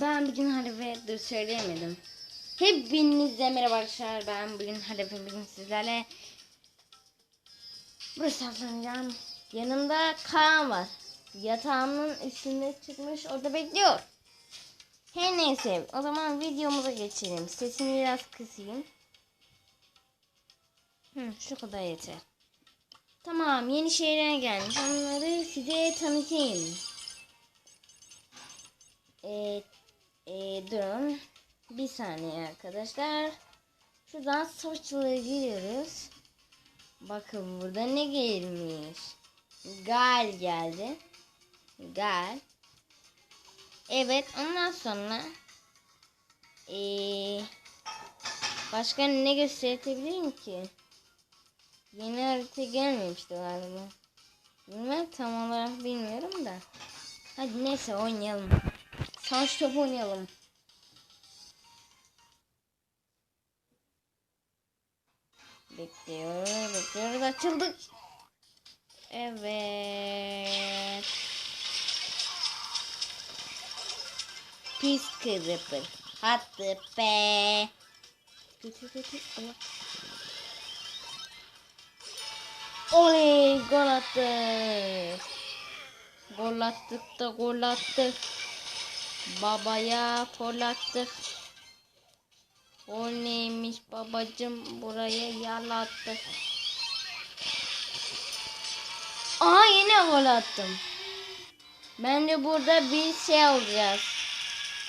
ben bugün Halefe dur söyleyemedim. Hepinize merhaba arkadaşlar. Ben bugün Halefe bugün sizlerle burası saklanacağım. Yanımda Kaan var. Yatağımın üstünde çıkmış orada bekliyor. Her neyse o zaman videomuza geçelim. Sesimi biraz kısayım. Hı, şu kadar yeter. Tamam yeni şeyler gelmiş. Onları size tanıtayım. Ee, e, durun. Bir saniye arkadaşlar. Şuradan savaşçılara giriyoruz. Bakın burada ne gelmiş. Gal geldi. Gal. Evet ondan sonra ee, başka ne gösterebilirim ki? Yeni harita gelmemişti galiba. Bilmem tam olarak bilmiyorum da. Hadi neyse oynayalım. Savaş topu oynayalım. Bekliyoruz, bekliyoruz. Açıldık. Evet. Pis kırıpır. Hadi be. Oley gol attık. Gol attık da gol attık. Babaya gol attık. O neymiş babacım buraya yalattık. Aa yine gol attım. Ben de burada bir şey alacağız.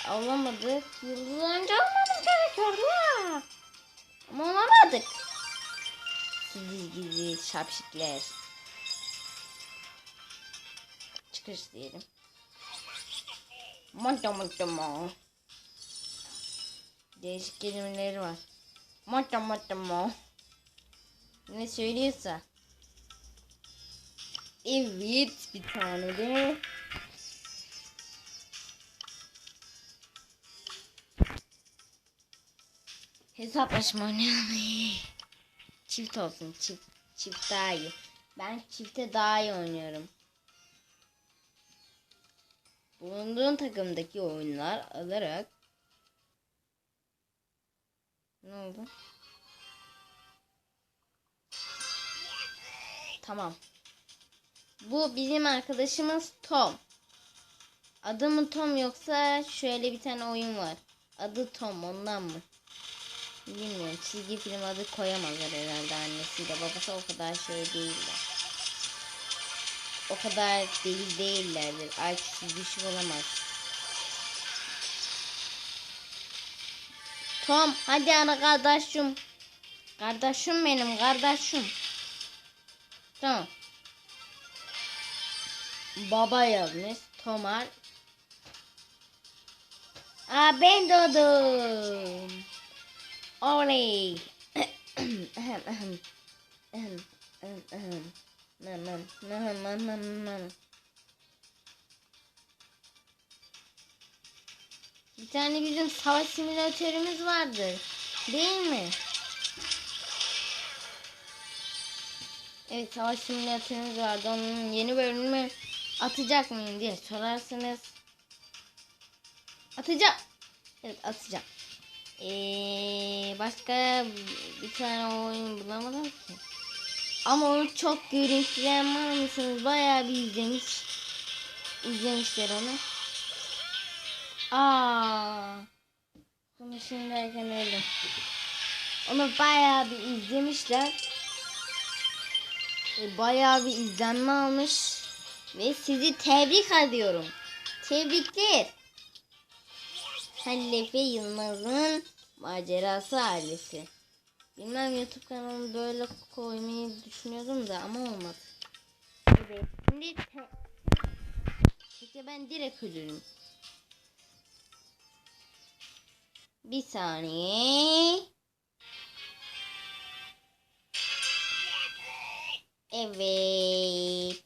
Alamadık. Yıldız önce almamız gerekiyordu. Ama alamadık. Sizi gizli şapşikler. Çıkış diyelim. Monta monta mo. Değişik kelimeleri var. Monta monta mo. Ne söylüyorsa. Evet bir tane de. Hesaplaşma oynayalım. Çift olsun çift. Çift daha iyi. Ben çifte daha iyi oynuyorum. Bulunduğun takımdaki oyunlar alarak ne oldu? Tamam. Bu bizim arkadaşımız Tom. Adı mı Tom yoksa şöyle bir tane oyun var. Adı Tom ondan mı? Bilmiyorum. Çizgi film adı koyamazlar herhalde annesiyle babası o kadar şey değiller. O kadar deli değillerdir. IQ'su düşük olamaz. Tom hadi ana kardeşim. Kardeşim benim kardeşim. Tamam. Baba yazmış. Tomar. Aa ben doğdum. Oley. Nam. Bir tane bizim savaş simülatörümüz vardır. Değil mi? Evet savaş simülatörümüz vardı. Onun yeni bölümü atacak mıyım diye sorarsanız. Atacağım. Evet atacağım. Ee, başka bir tane oyun bulamadım ki. Ama onu çok görüntüleyen var mısınız? Bayağı bir izlemiş. İzlemişler onu. Aa. Bunu şimdi derken öldüm. Onu bayağı bir izlemişler. E, bayağı bir izlenme almış. Ve sizi tebrik ediyorum. Tebrikler. Hallefe Yılmaz'ın macerası ailesi. Bilmem YouTube kanalını böyle koymayı düşünüyordum da ama olmadı. Evet. Şimdi ben direkt ölürüm. Bir saniye. Evet.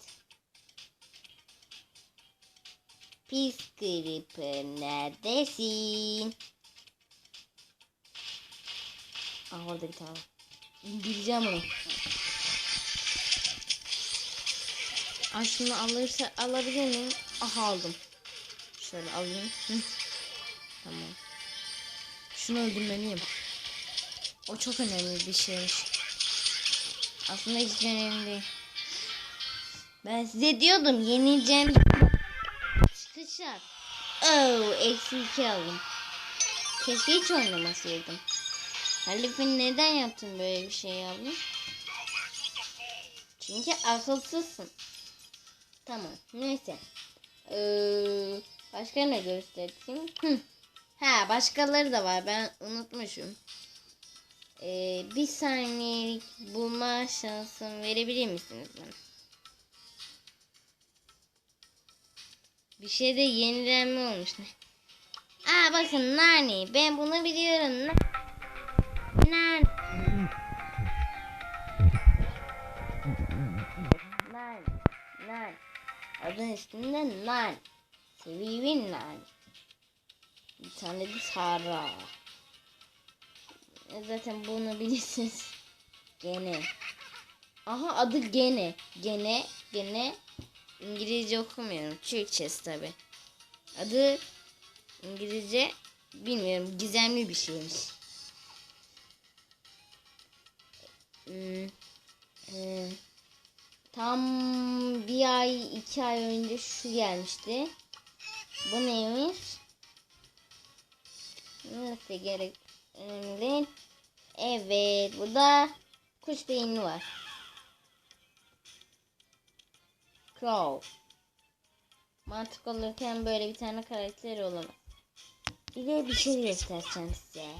Pis Creeper neredesin? Aa orada bir tane. İndireceğim onu. Aa şunu alırsa alabilir miyim? Aha aldım. Şöyle alayım. Tamam. Şunu öldürmeliyim. O çok önemli bir şeymiş. Aslında hiç önemli değil. Ben size diyordum yenileceğim. Çıkışlar. Oh, eksi iki aldım. Keşke hiç oynamasaydım. Halif'in neden yaptın böyle bir şey yavrum? Çünkü akılsızsın. Tamam. Neyse. Ee, başka ne göstereyim? Hı. Ha başkaları da var. Ben unutmuşum. Ee, bir saniyelik bulma şansım verebilir misiniz bana? Bir şeyde yenilenme olmuş. Aa bakın nane. Ben bunu biliyorum. Nane. Nane. Nane. Adın üstünde nane. Sevivin nane. Bir tane de Sara. E, Zaten bunu bilirsiniz. Gene. Aha adı Gene. Gene. Gene. İngilizce okumuyorum. Türkçesi tabi. Adı İngilizce bilmiyorum. Gizemli bir şeymiş. Hmm, e, tam bir ay iki ay önce şu gelmişti. Bu neymiş? Nasıl gerek önemli değil. Evet burada kuş beyni var. Crow. Mantık olurken böyle bir tane karakter olamaz. Bir de bir şey göstereceğim size.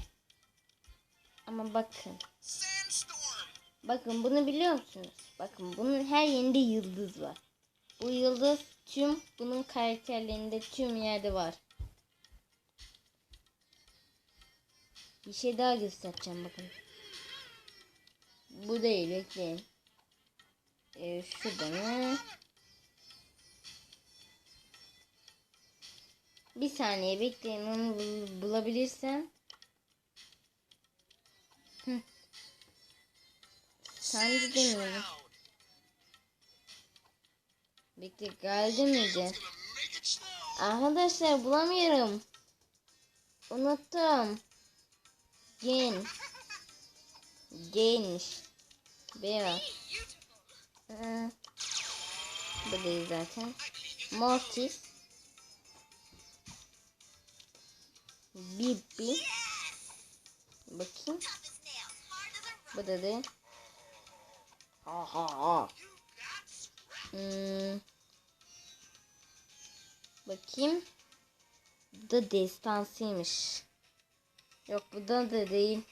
Ama bakın. Bakın bunu biliyor musunuz? Bakın bunun her yerinde yıldız var. Bu yıldız tüm bunun karakterlerinde tüm yerde var. Bir şey daha göstereceğim bakın. Bu değil bekleyin. Ee, şurada mı? Bir saniye bekleyin onu bul- bulabilirsem. Sancı demiyorum. Bekle geldi miydi? Arkadaşlar bulamıyorum. Unuttum. Gen. Genmiş. B var. Hı. Bu değil zaten. Mortis. Bibi. Bakayım. Bu da değil. Ha. Hmm. Bakayım. Bu da destansıymış. Yok bu da da değil.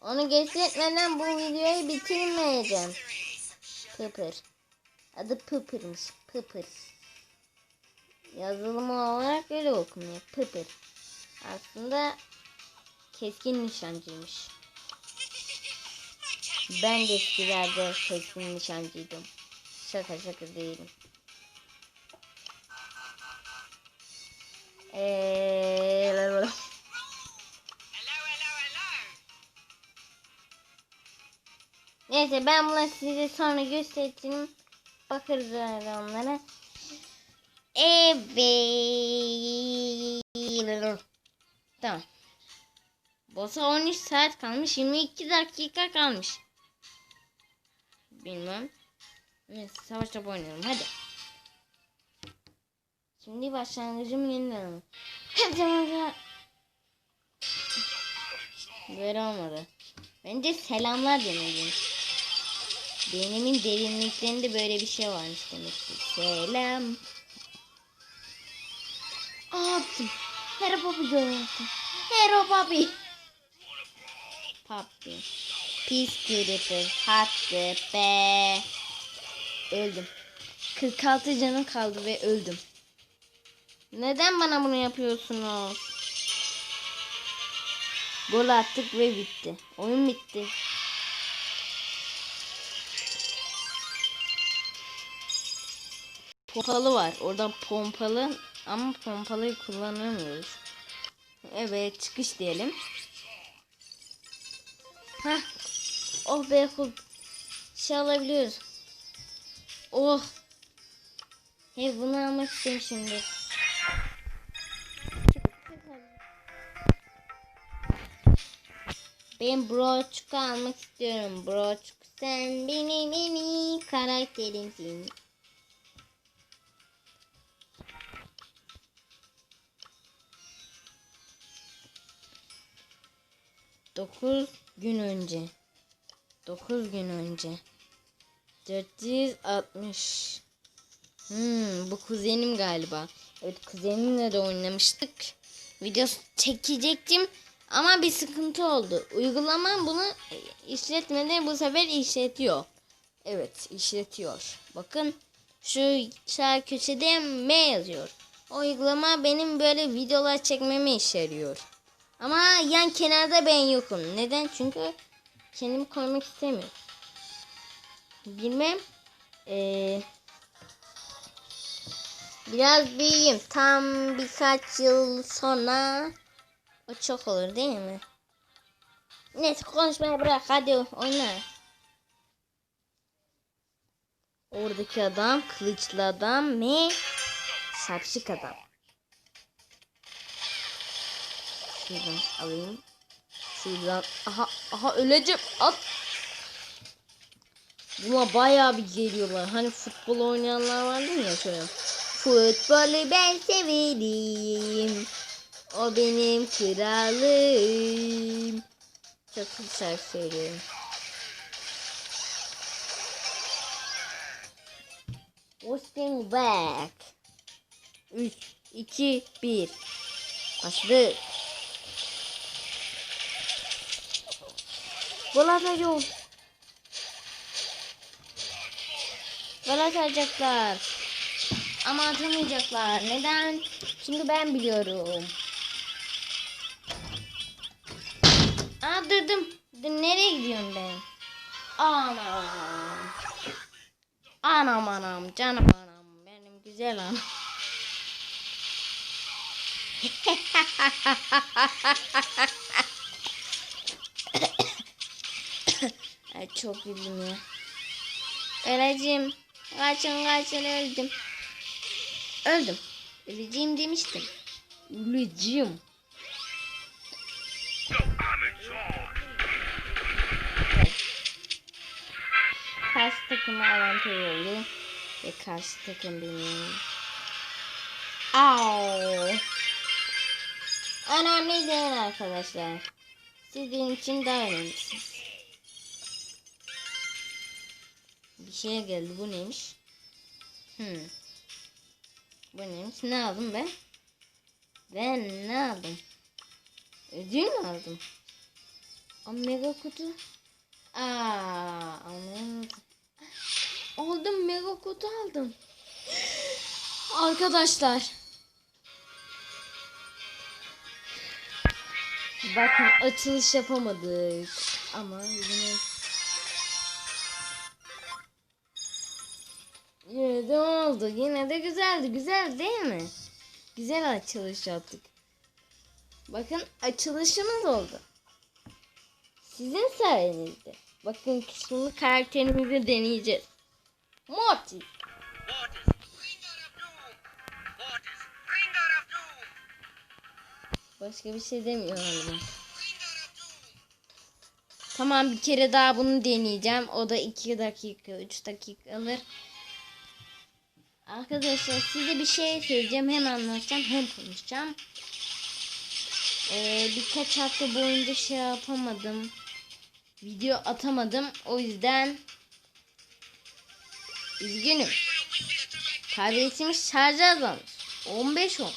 Onu geçirtmeden bu videoyu bitirmeyeceğim. Pıpır. Adı Pıpır'mış. Pıpır. Yazılımı olarak öyle okunuyor. Pıpır. Aslında keskin nişancıymış. Ben de eskilerde keskin nişancıydım. Şaka şaka değilim. Eee... Neyse ben bunları size sonra göstereceğim. Bakarız onlara. Evet. Tamam. Boss'a 13 saat kalmış. 22 dakika kalmış. Bilmem. Neyse savaş topu oynayalım. Hadi. Şimdi başlangıcımı yenileyelim. Hepsi önce... Böyle olmadı. Bence selamlar demeliyim. Beynimin derinliklerinde böyle bir şey varmış demek ki. Selam. Attım. Hero Papi gördüm. Hero Papi. Papi. Pis creeper. Hakkı be. Öldüm. 46 canım kaldı ve öldüm. Neden bana bunu yapıyorsunuz? Gol attık ve bitti. Oyun bitti. Pompalı var. Orada pompalı ama pompalıyı kullanamıyoruz. Evet çıkış diyelim. Hah. Oh be full şey alabiliyoruz. Oh. Hey bunu almak istiyorum şimdi. Ben broçka almak istiyorum. Broçuk sen benim en iyi karakterimsin. Dokuz gün önce. Dokuz gün önce. 460. Hmm, bu kuzenim galiba. Evet kuzenimle de oynamıştık. Video çekecektim ama bir sıkıntı oldu. Uygulama bunu işletmedi bu sefer işletiyor. Evet işletiyor. Bakın şu sağ köşede M yazıyor. O uygulama benim böyle videolar çekmeme işe yarıyor. Ama yan kenarda ben yokum. Neden? Çünkü kendimi koymak istemiyorum. Bilmem. Ee, biraz büyüyeyim. Tam birkaç yıl sonra o çok olur değil mi? Neyse konuşmayı bırak hadi oyna. Oradaki adam kılıçlı adam ve şapşık adam. Şuradan alayım. Şuradan aha aha öleceğim at. Buna bayağı bir geliyorlar. Hani futbol oynayanlar vardı ya şöyle. Futbolu ben severim. O benim kralım. Çok güzel söylüyorum. Austin back. 3, 2, 1. Başladı. Atacağım. Gol atacaklar. Ama atamayacaklar. Neden? Çünkü ben biliyorum. Aa durdum. Dur, nereye gidiyorum ben? Anam. Anam anam canım anam. Benim güzel anam. Ay çok güldüm ya. Öleceğim. Kaçın kaçın öldüm. Öldüm. Öleceğim demiştim. Öleceğim. Karşı takıma avantaj oldu. Ve karşı takım benim. Au. Önemli değil arkadaşlar. Sizin için daha önemlisiniz. Bir şey geldi. Bu neymiş? Hmm. Bu neymiş? Ne aldım ben? Ben ne aldım? Ödül aldım? Omega kutu. Aa. Aldım mega kutu aldım. Arkadaşlar. Bakın açılış yapamadık. Ama yine Yine de oldu. Yine de güzeldi. Güzel değil mi? Güzel açılış yaptık. Bakın açılışımız oldu. Sizin sayenizde. Bakın şimdi karakterimizi deneyeceğiz. Morty. Başka bir şey demiyor galiba. Tamam bir kere daha bunu deneyeceğim. O da 2 dakika 3 dakika alır. Arkadaşlar size bir şey söyleyeceğim. Hem anlatacağım hem konuşacağım. Ee, birkaç hafta boyunca şey yapamadım. Video atamadım. O yüzden üzgünüm. Tabletimiz şarj azalmış. 15 olmuş.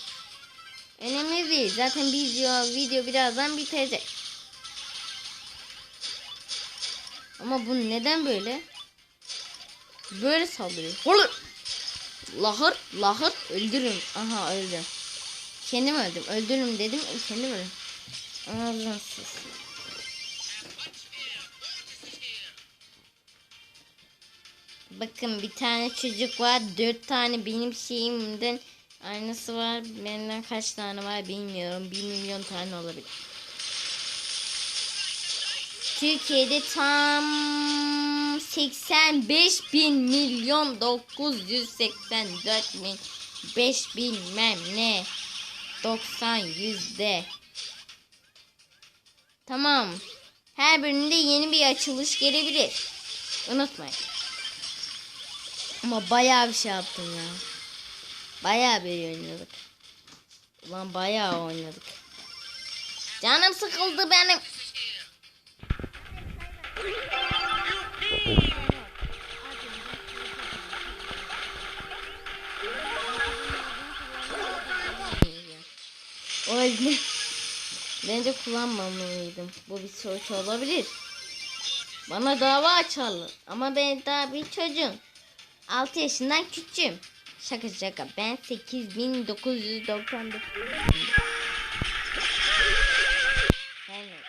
Önemli değil. Zaten video, video birazdan bitecek. Ama bu neden böyle? Böyle saldırıyor. Lahır, lahır öldürün. Aha öldüm. Kendim öldüm. Öldürün dedim. Kendim öldüm. Ağzına sus. Bakın bir tane çocuk var. Dört tane benim şeyimden aynısı var. Benden kaç tane var bilmiyorum. Bir milyon tane olabilir. Türkiye'de tam 85 bin milyon 984 bin 5 bilmem ne 90 yüzde Tamam Her bölümde yeni bir açılış gelebilir. Unutmayın. Ama bayağı bir şey yaptım ya. Bayağı bir oynadık. Ulan bayağı oynadık. Canım sıkıldı benim. Yüzden bence kullanmamalıydım. Bu bir sonuç olabilir. Bana dava açarlar. Ama ben daha bir çocuğum. 6 yaşından küçüğüm. Şaka şaka. Ben 8999. Evet.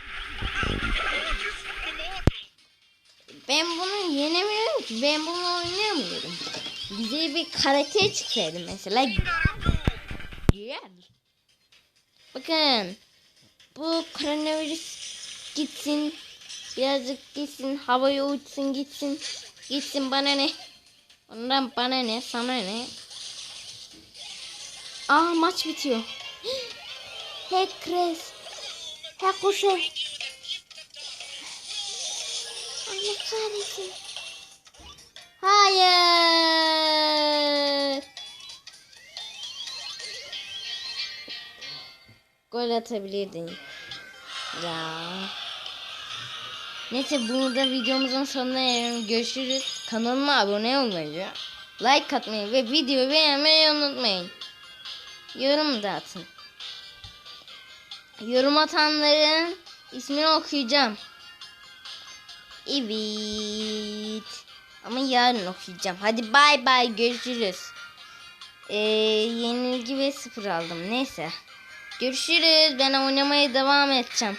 Ben bunu yenemiyorum ki. Ben bunu oynayamıyorum. Bize bir karakter çıksaydı mesela. Bakın. Bu koronavirüs gitsin. Birazcık gitsin. Havaya uçsun gitsin. Gitsin bana ne. Ondan bana ne. Sana ne. Aa maç bitiyor. Hekres. Hekuşe. Allah kahretsin. Hayır. Gol atabilirdin. Ya. Neyse bunu da videomuzun sonuna gelelim. Görüşürüz. Kanalıma abone olmayı, like atmayı ve videoyu beğenmeyi unutmayın. Yorum da atın. Yorum atanların ismini okuyacağım. Evet. Ama yarın okuyacağım. Hadi bay bay görüşürüz. Ee, yenilgi ve sıfır aldım. Neyse. Görüşürüz. Ben oynamaya devam edeceğim.